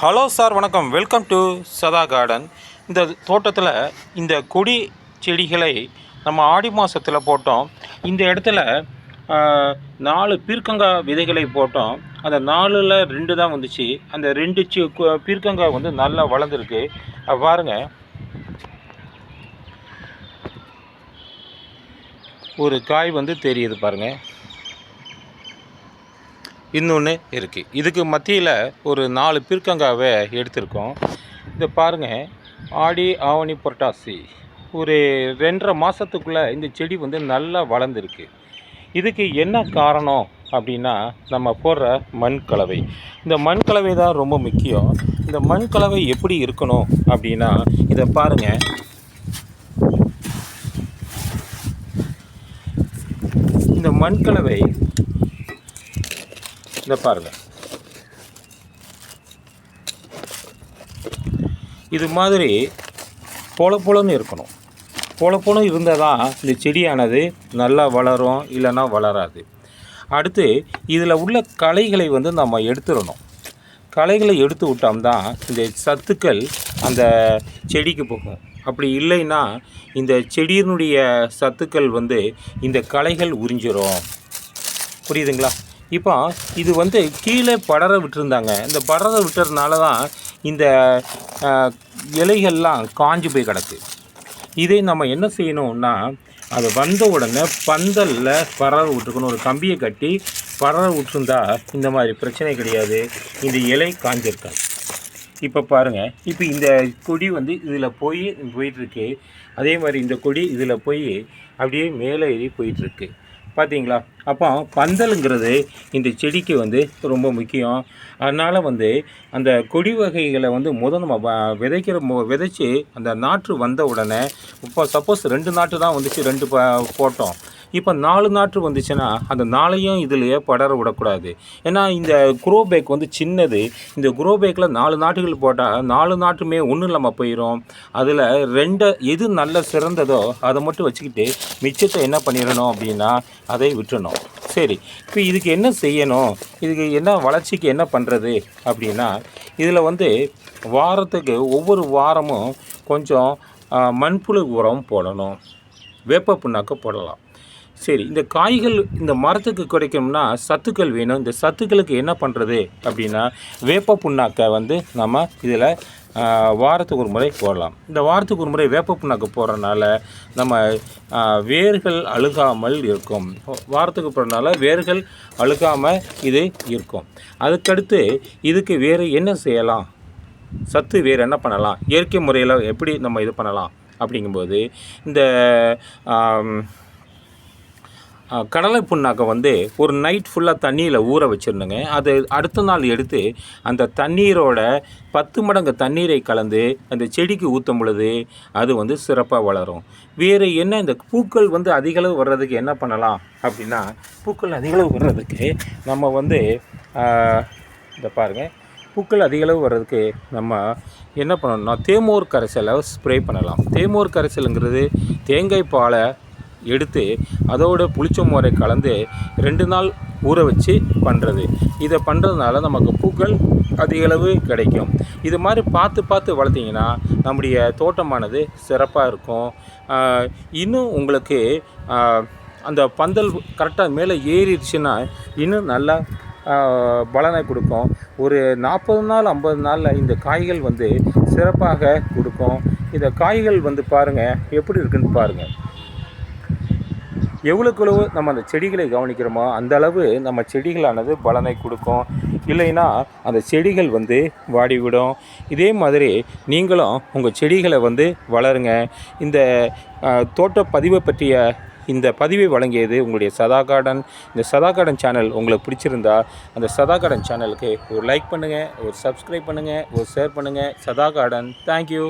Hello sir வணக்கம். Welcome to சதா garden இந்த தோட்டத்தில் இந்த கொடி செடிகளை நம்ம ஆடி மாதத்தில் போட்டோம். இந்த இடத்துல நாலு பீர்க்கங்காய் விதைகளை போட்டோம். அந்த நாலில் ரெண்டு தான் வந்துச்சு. அந்த ரெண்டு சி பீர்க்கங்காய் வந்து நல்லா வளர்ந்துருக்கு. பாருங்கள் பாருங்க. ஒரு காய் வந்து தெரியுது பாருங்கள் இன்னொன்று இருக்குது இதுக்கு மத்தியில் ஒரு நாலு பீர்க்கங்காவை எடுத்திருக்கோம். இதை பாருங்கள் ஆடி ஆவணி புரட்டாசி. ஒரு ரெண்டரை மாதத்துக்குள்ளே இந்த செடி வந்து நல்லா வளர்ந்துருக்கு. இதுக்கு என்ன காரணம் அப்படின்னா நம்ம போடுற மண் கலவை. இந்த மண் கலவை தான் ரொம்ப முக்கியம். இந்த மண் கலவை எப்படி இருக்கணும் அப்படின்னா இதை பாருங்கள் இந்த மண் கலவை இந்த பாருங்க இது மாதிரி பொல இருக்கணும். பொல இருந்தால் தான் இந்த செடியானது நல்லா வளரும் இல்லைன்னா வளராது. அடுத்து இதில் உள்ள களைகளை வந்து நம்ம எடுத்துடணும். களைகளை எடுத்து விட்டோம்தான் இந்த சத்துக்கள் அந்த செடிக்கு போகும். அப்படி இல்லைன்னா இந்த செடியினுடைய சத்துக்கள் வந்து இந்த களைகள் உறிஞ்சிரும். புரியுதுங்களா? இப்போ இது வந்து கீழே படர விட்டுருந்தாங்க. இந்த படர விட்டுறதுனால தான் இந்த இலைகள்லாம் காஞ்சு போய் கிடக்கு. இதை நம்ம என்ன செய்யணும்னா அது வந்த உடனே பந்தலில் பரவ விட்டுருக்கணும். ஒரு கம்பியை கட்டி பரவ விட்டுருந்தா இந்த மாதிரி பிரச்சனை கிடையாது. இந்த இலை காஞ்சிருக்காது. இப்போ பாருங்கள் இப்போ இந்த கொடி வந்து இதில் போய் போயிட்டுருக்கு அதே மாதிரி இந்த கொடி இதில் போய் அப்படியே மேலே ஏறி போயிட்டுருக்கு பார்த்தீங்களா அப்போ பந்தலுங்கிறது இந்த செடிக்கு வந்து ரொம்ப முக்கியம். அதனால் வந்து அந்த கொடி வகைகளை வந்து முதல் நம்ம வ- விதைக்கிற மொ விதைச்சி அந்த நாற்று வந்த உடனே இப்போ சப்போஸ் ரெண்டு நாற்று தான் வந்துச்சு ரெண்டு போட்டோம். இப்போ நாலு நாற்று வந்துச்சுன்னா அந்த நாளையும் இதிலேயே படர விடக்கூடாது. ஏன்னா இந்த குரோ பேக் வந்து சின்னது. இந்த குரோ பேக்கில் நாலு நாட்டுகள் போட்டால் நாலு நாட்டுமே ஒன்றும் இல்லாமல் போயிடும் அதில் ரெண்டு எது நல்ல சிறந்ததோ அதை மட்டும் வச்சுக்கிட்டு மிச்சத்தை என்ன பண்ணிடணும் அப்படின்னா அதை விட்டுறணும். சரி இப்போ இதுக்கு என்ன செய்யணும்? இதுக்கு என்ன வளர்ச்சிக்கு என்ன பண்ணுறது அப்படின்னா இதில் வந்து வாரத்துக்கு ஒவ்வொரு வாரமும் கொஞ்சம் மண்புழு உரம் போடணும். வேப்ப புண்ணாக்க போடலாம். சரி இந்த காய்கள் இந்த மரத்துக்கு கிடைக்கணும்னா சத்துக்கள் வேணும். இந்த சத்துக்களுக்கு என்ன பண்ணுறது அப்படின்னா வேப்ப புண்ணாக்கை வந்து நம்ம இதில் வாரத்துக்கு ஒரு முறை போடலாம். இந்த வாரத்துக்கு ஒரு முறை வேப்ப புண்ணாக்கு போடுறதுனால நம்ம வேர்கள் அழுகாமல் இருக்கும். வாரத்துக்கு போடுறதுனால வேர்கள் அழுகாமல் இது இருக்கும். அதுக்கடுத்து இதுக்கு வேறு என்ன செய்யலாம்? சத்து வேறு என்ன பண்ணலாம்? இயற்கை முறையில் எப்படி நம்ம இது பண்ணலாம்? அப்படிங்கும்போது இந்த கடலை புண்ணாக்கை வந்து ஒரு நைட் ஃபுல்லாக தண்ணியில் ஊற வச்சுருந்தேங்க. அது அடுத்த நாள் எடுத்து அந்த தண்ணீரோட பத்து மடங்கு தண்ணீரை கலந்து அந்த செடிக்கு ஊற்றும் பொழுது அது வந்து சிறப்பாக வளரும். வேறு என்ன இந்த பூக்கள் வந்து அதிகளவு வர்றதுக்கு என்ன பண்ணலாம் அப்படின்னா பூக்கள் அதிகளவு வர்றதுக்கு நம்ம வந்து இந்த பாருங்கள் பூக்கள் அதிகளவு வர்றதுக்கு நம்ம என்ன பண்ணணும்னா தேமோர் கரைசலை ஸ்ப்ரே பண்ணலாம். தேமோர் கரைசலுங்கிறது தேங்காய் பாலை எடுத்து அதோட புளிச்ச முறை கலந்து ரெண்டு நாள் ஊற வச்சு பண்ணுறது இதை பண்ணுறதுனால நமக்கு பூக்கள் அதிகளவு கிடைக்கும். இது மாதிரி பார்த்து பார்த்து வளர்த்திங்கன்னா நம்முடைய தோட்டமானது சிறப்பாக இருக்கும். இன்னும் உங்களுக்கு அந்த பந்தல் கரெக்டாக மேலே ஏறிடுச்சுன்னா இன்னும் நல்லா பலனை கொடுக்கும். ஒரு நாற்பது நாள் ஐம்பது நாளில் இந்த காய்கள் வந்து சிறப்பாக கொடுக்கும். இந்த காய்கள் வந்து பாருங்கள் எப்படி இருக்குன்னு பாருங்கள் எவ்வளோக்கு எவ்வளவு நம்ம அந்த செடிகளை கவனிக்கிறோமோ அந்த அளவு நம்ம செடிகளானது பலனை கொடுக்கும். இல்லைன்னா அந்த செடிகள் வந்து வாடிவிடும். இதே மாதிரி நீங்களும் உங்கள் செடிகளை வந்து வளருங்க. இந்த தோட்ட பதிவை பற்றிய இந்த பதிவை வழங்கியது உங்களுடைய சதா கார்டன் இந்த சதா கார்டன் சேனல் உங்களுக்கு பிடிச்சிருந்தா அந்த சதா கார்டன் சேனலுக்கு ஒரு லைக் பண்ணுங்கள் ஒரு சப்ஸ்கிரைப் பண்ணுங்கள் ஒரு ஷேர் பண்ணுங்கள் சதா கார்டன் தேங்க்யூ